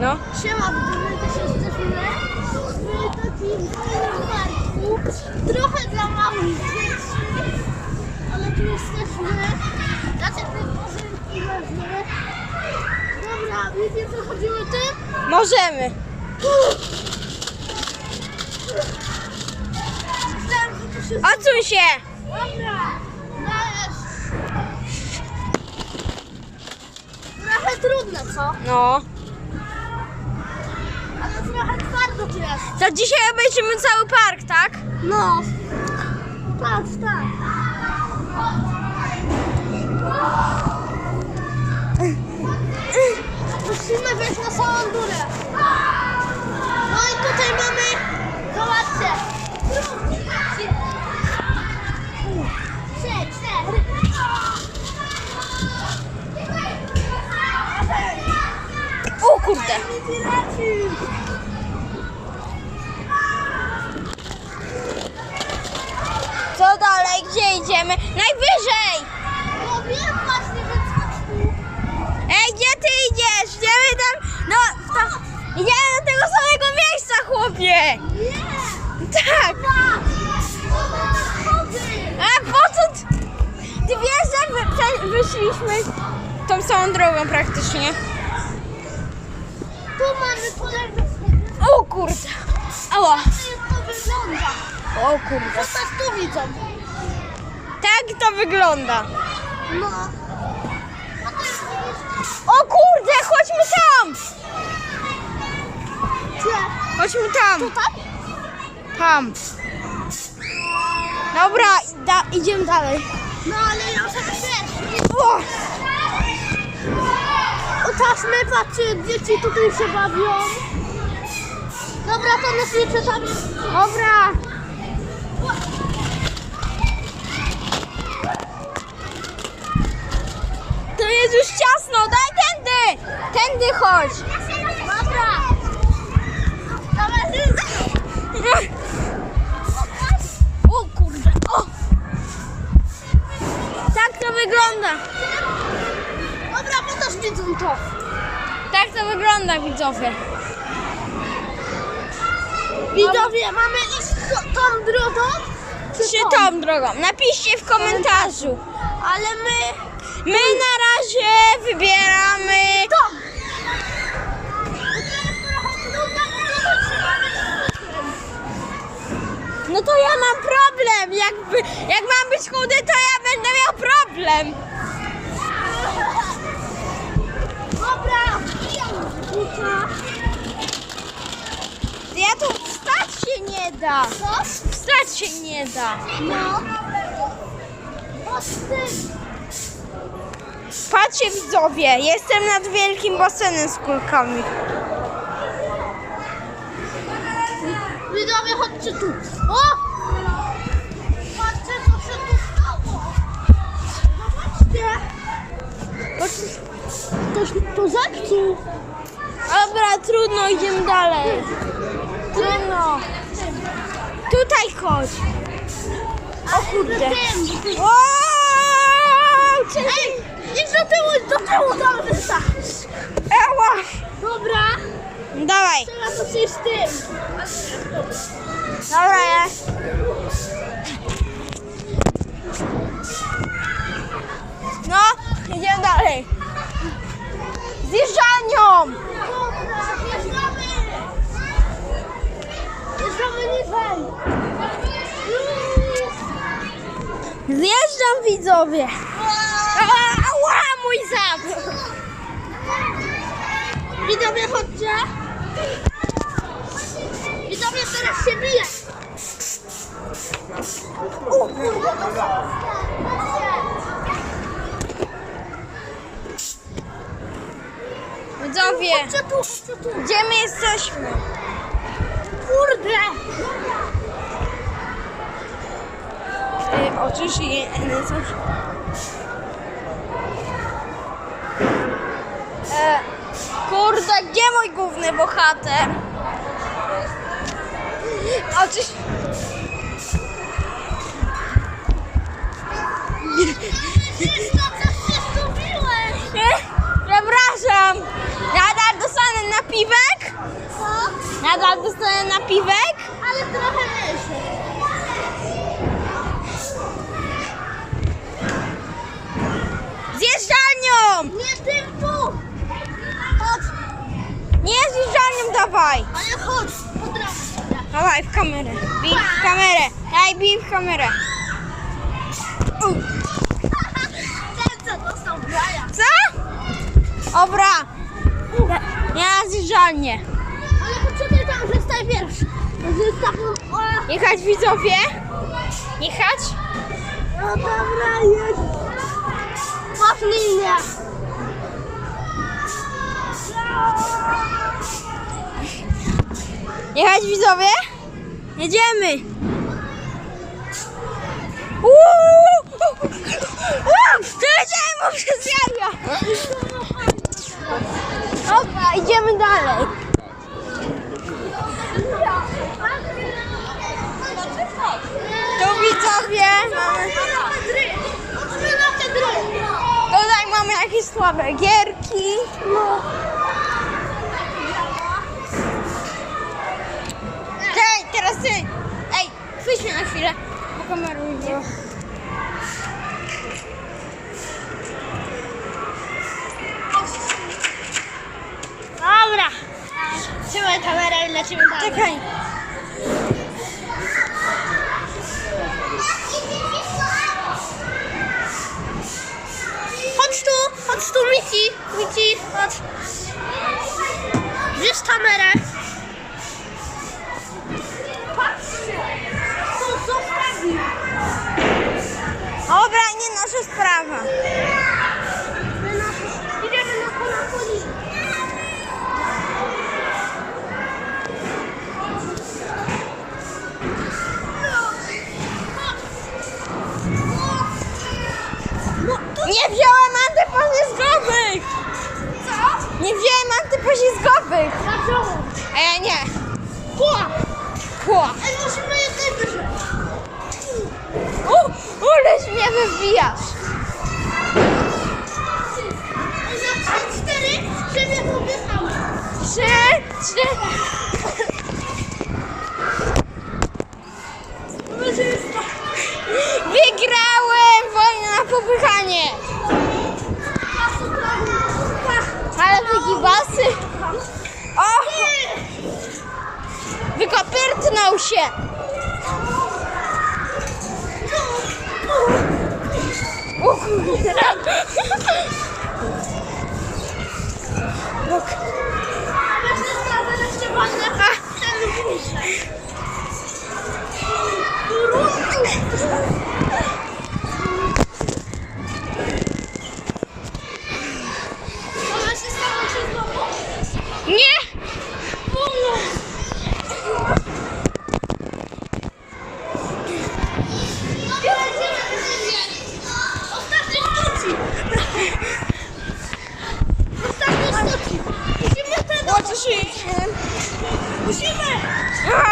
No. Siema, my też jesteśmy w takim parku. Trochę dla małych dzieci, ale tu jesteśmy. Znaczy te pożynki ważne. Dobra, wiecie co chodziło tym? Możemy. Się... Odsuń się! Dobra, dajesz. Trochę trudne, co? No. Trochę twardo tu jest. To dzisiaj obejrzymy cały park, tak? No. Patrz, tak. Musimy wejść na samą górę. Idziemy? Najwyżej! No wiem właśnie, tu. Ej, gdzie ty idziesz? Idziemy tam, no, tam, idziemy do tego samego miejsca, chłopie! Nie. Tak! A po co? Ty, ty wiesz, że wy, prze- wyszliśmy tą samą drogą praktycznie. Tu mamy poległe O kurde! Ała! To? O kurde! Zostaw tu widzą. Tak to wygląda. No. O kurde, chodźmy tam! Chodźmy tam! Tam. Dobra, da, idziemy dalej. No ale ja sobie wiesz. O! Uczaszmy, patrzcie, dzieci tutaj się bawią. Dobra, to nas nie czytamy. Dobra. Wygląda. Dobra, bo też widzą to. Tak to wygląda, widzowie. Widzowie, mamy iść to, tą drogą? Czy tą drogą? Napiszcie w komentarzu. Ale my... My na razie wybieramy... Tą. No to ja mam problem. Jakby, jak mam być chudy, to ja będę miał problem. Dobra. Ja tu wstać się nie da. Co? Wstać się nie da. No. Patrzcie widzowie, jestem nad wielkim basenem z kulkami. Widzowie, chodźcie tu. O! Patrzcie, co się tu stało. Zobaczcie. Ktoś to zepsuł. Dobra, trudno, idziemy dalej. Trudno. Tutaj chodź. O kurde. O! Ej, idź do tyłu, do tyłu, tam wystarczy. Ała. Dobra, Dawaj. teraz to z tym. Dobra, ja. No, idziemy dalej. Zjeżdżalnią. Zjeżdżam widzowie. Ała mój zad. Widzowie, chodźcie. Gdzie my jesteśmy? Kurde. Y, oczywiście nie coś. Kurde, gdzie mój główny bohater? Oczywiście. Wszystko, co. Ja dostanę na? Nadal napiwek? Ale trochę mniejszy. Zjeżdżalnią! Nie tym tu! Chodź, Nie zjeżdżalnią dawaj! ale chodź, od razu. Dawaj w kamerę. Bij w kamerę. Daj bij w kamerę. U. Ten co dostał w jaja. Co? Dobra. Ja zjeżdżalnię. Ale poczekaj tam, że staj pierwszy. Jest Jechać widzowie? Jechać? no dobra, jedź. Masz linię. Jechać widzowie? Jedziemy! Uuu! Przeleciałem przez jaja! Dalej. Tu widzowie mamy... Tutaj mamy jakieś słabe gierki. No. Teraz ty. Ej, chwyć na chwilę. Pokameruj mnie. Dobra. Trzymaj kamerę i lecimy dalej. Czekaj. Chodź tu, chodź tu, Miki. Miki, chodź. Bierz kamerę. Patrzcie. To zostawi. Dobra, nie nasza sprawa. Dlaczego? A ja nie. Kła. Kło. Ej, musimy jednego wziąć. U, uleś mnie wybijasz. Za trzy, cztery, żeby popychały. Trzy, trzy. Wykopyrtnął się. O